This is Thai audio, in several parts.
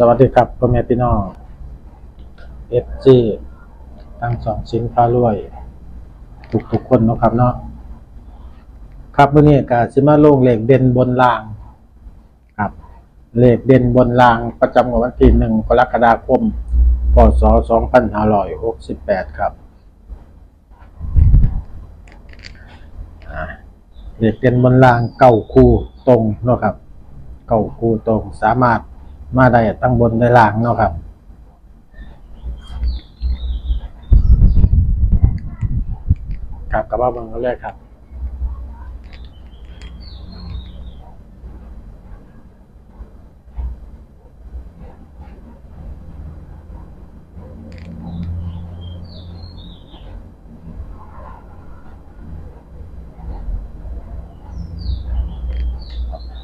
สวัสดีครับพ่อแม่พี่น้องเอฟจีทั้งสองสินค้ารวย ทุกทุกคนนะครับเนาะครับวันนี้ก็สิมาลงเลขเด่นบนล่างครับเลขเด่นบนล่างประจำวันที่หนึ่งกรกฎาคมพศสองพันห้าร้อยหกสิบแปดครับอ่าเลขเด่นบนล่างเก้าคู่ตรงเนาะครับ เก้าคู่ตรงสามารถ มาได้ตั้งบนได้ล่างเนาะครับ ครับกับว่าเบิ่งเขาเรียกครับ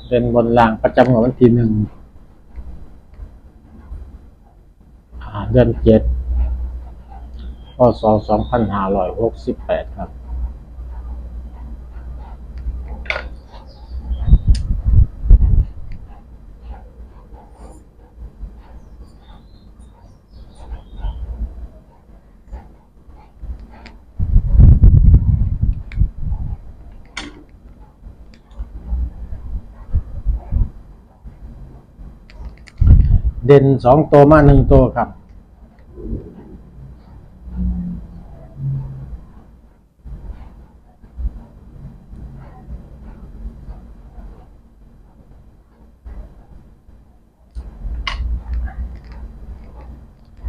เป็นบนล่างประจำของวันที่หนึ่งอ่า เดือนเจ็ดพศสองพันห้าร้อยหกสิบแปดครับ เด่นสองตัวมาหนึ่งตัวครับ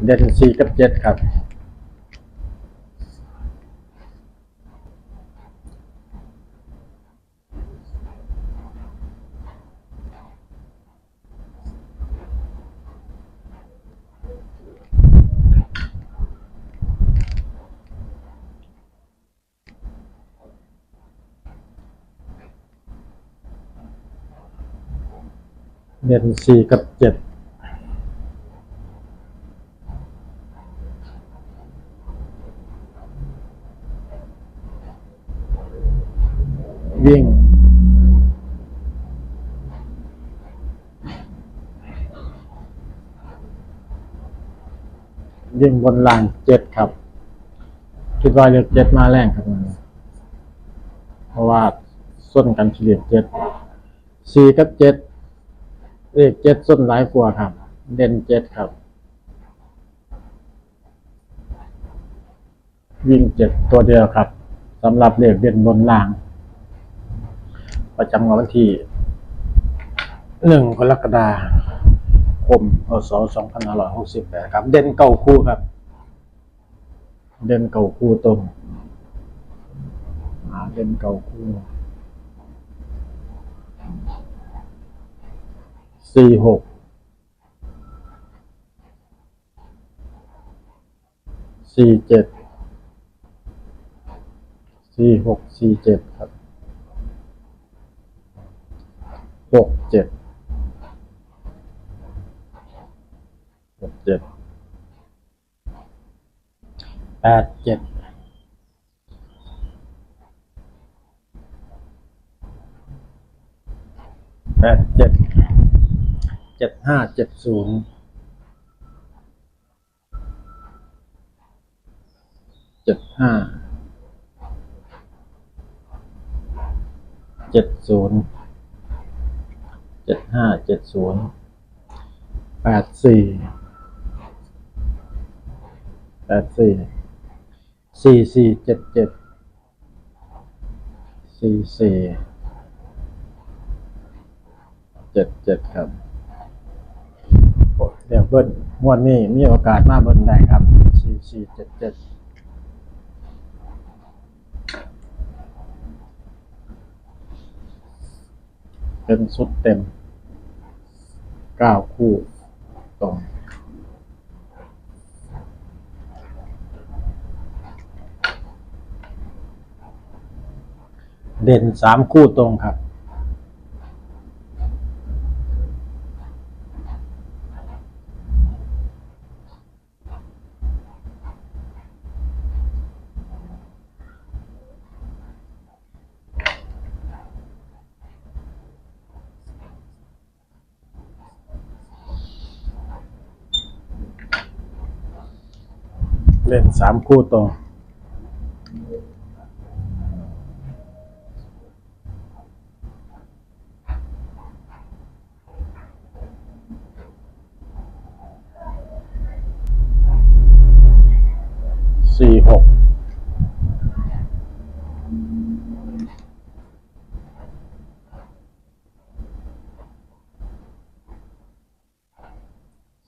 เด่นสี่กับเจ็ดครับ เด่นสี่กับเจ็ดวิ่งวิ่งบนล่างเจ็ดครับ คิดว่าเลขเจ็ดมาแรงครับมันเพราะว่าส้นกันเฉลี่ยเจ็ดสี่กับเจ็ด เลขเจ็ดส้นหลายกว่าครับ เด่นเจ็ดครับ วิ่งเจ็ดตัวเดียวครับสำหรับเลขเด่นบนล่าง ประจำวันที่หนึ่งกรกฎาคมพศสองพันห้าร้อยหกสิบแปดครับ เด่นเก่าคู่ครับ เด่นเก่าคู่ตรงอ่าเด่นเก่าคู่ สี่หกสี่เจ็ดสี่หกสี่เจ็ดครับหกเจ็ดหกเจ็ดแปดเจ็ดแปดเจ็ด เจ็ดห้าเจ็ดศูนย์เจ็ดห้าเจ็ดศูนย์เจ็ดห้าเจ็ดศูนย์แปดสี่แปดสี่สี่สี่เจ็ดเจ็ดสี่สี่เจ็ดเจ็ดครับ เดี๋ยวเบิ้ลงวดนี้มีโอกาสมาเบิ้ลได้ครับสี่สี่เจ็ดเจ็ดเป็นสุดเต็มเก้าคู่ตรงเด่นสามคู่ตรงครับ ค เล่นสามคู่ตรงสี่หก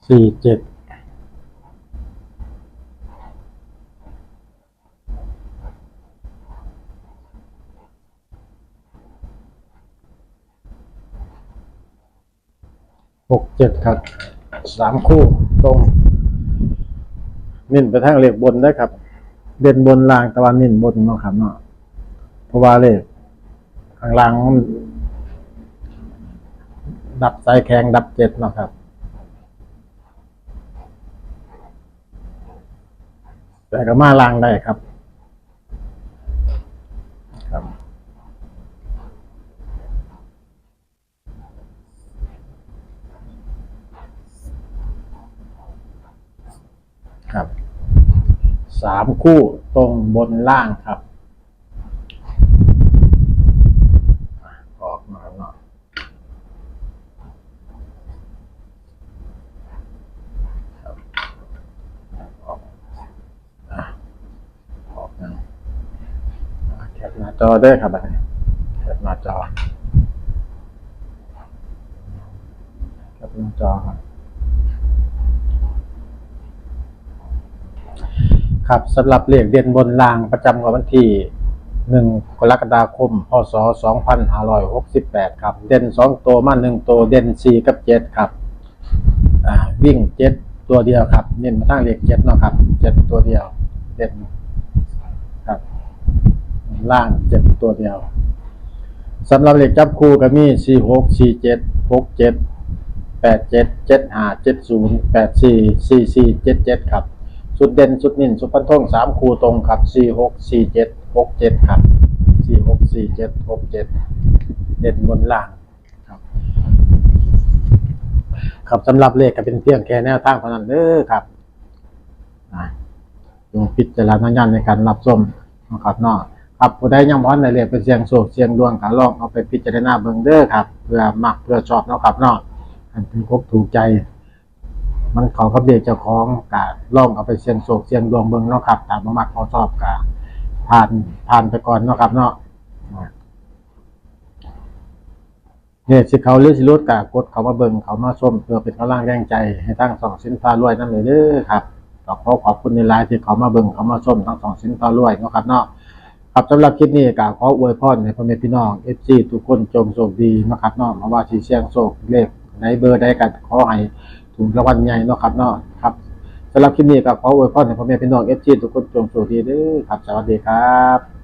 สี่เจ็ด หกเจ็ดครับสามคู่ตรงนิ่นไปทางเลขบนได้ครับ เด่นบนล่างตะวันนิ่นบนเนาะครับเนาะเพราะว่าเลขข้างล่างมันดับสายแข็งดับเจ็ดเนาะครับแต่ก็มาล่างได้ครับ ครับ สามคู่ตรงบนล่างครับออกมาเนาะครับออกอ่อกนะแคปหน้าจอได้ครับอันนี้แคปหน้าจอแคปหน้าจอครับ ครับสำหรับเลขเด่นบนรางประจำวันที่ 1 กรกฎาคม พศ 2568 ครับ เด่น 2 ตัวมา 1 ตัวเด่น 4 กับ 7 ครับอ่าวิ่ง 7 ตัวเดียวครับ เน้นมาทั้งเลข7เนาะครับ 7 ตัวเดียว เด่นครับล่าง 7 ตัวเดียวสำหรับเลขจับคู่ก็มี 46 47 67 87 75 70 84 44 77 ครับ สุดเด่นสุดนิ่นสุดพันท่งสามคูตรงครับสี่หกสี่เจ็ดหกเจ็ดครับสี่หกสี่เจ็ดหกเจ็ดเด่นบนล่างครับครับสำหรับเลขก็เป็นเพียงแค่แนวทางเท่านั้นเด้อครับอ่าจงพิจารณญาณในการรับชมนะครับเนาะครับผู้ใดยังบ่ทันได้เลขเป็นเสียงโศกเสียงดวงก็ลองเอาไปพิจารณาเบิ่งเด้อครับ เพื่อมักเพื่อชอบเนาะครับเนาะอันเป็นครบถูกใจ มันเขากับเด็กเจ้าของกะล่องเอาไปเสียงโศกเสียงดวงเบิงเนาะครับตามบ่มักเขาชอบกะผ่านผ่านไปก่อนเนาะครับเนาะเนี่ยสิเขาหรือสิรุดกะกดเขามาเบิงเขามาชมเพื่อเป็นกำลังแรงใจให้ทั้งสองสินฟ้ารวยนั่นเลยเด้อครับก็ขอขอบคุณในไลน์ที่เขามาเบิงเขามาชมทั้งสองสินฟ้ารวยเนาะครับเนาะครับสำหรับคลิปนี้ก็ขออวยพรให้พ่อแม่พี่น้อง FC ทุกคนจงโชคดีนาะครับเนาะมาว่าสิเสี่ยงโชคเลขในเบอร์ใดกันขอให้ ถูกรางวัลใหญ่เนาะครับเนาะครับสำหรับคลิปนี้ก็ขออวยพรให้พ่อแม่พี่น้องเอฟซีทุกคนจงโชคดีเด้อครับ สวัสดีครับ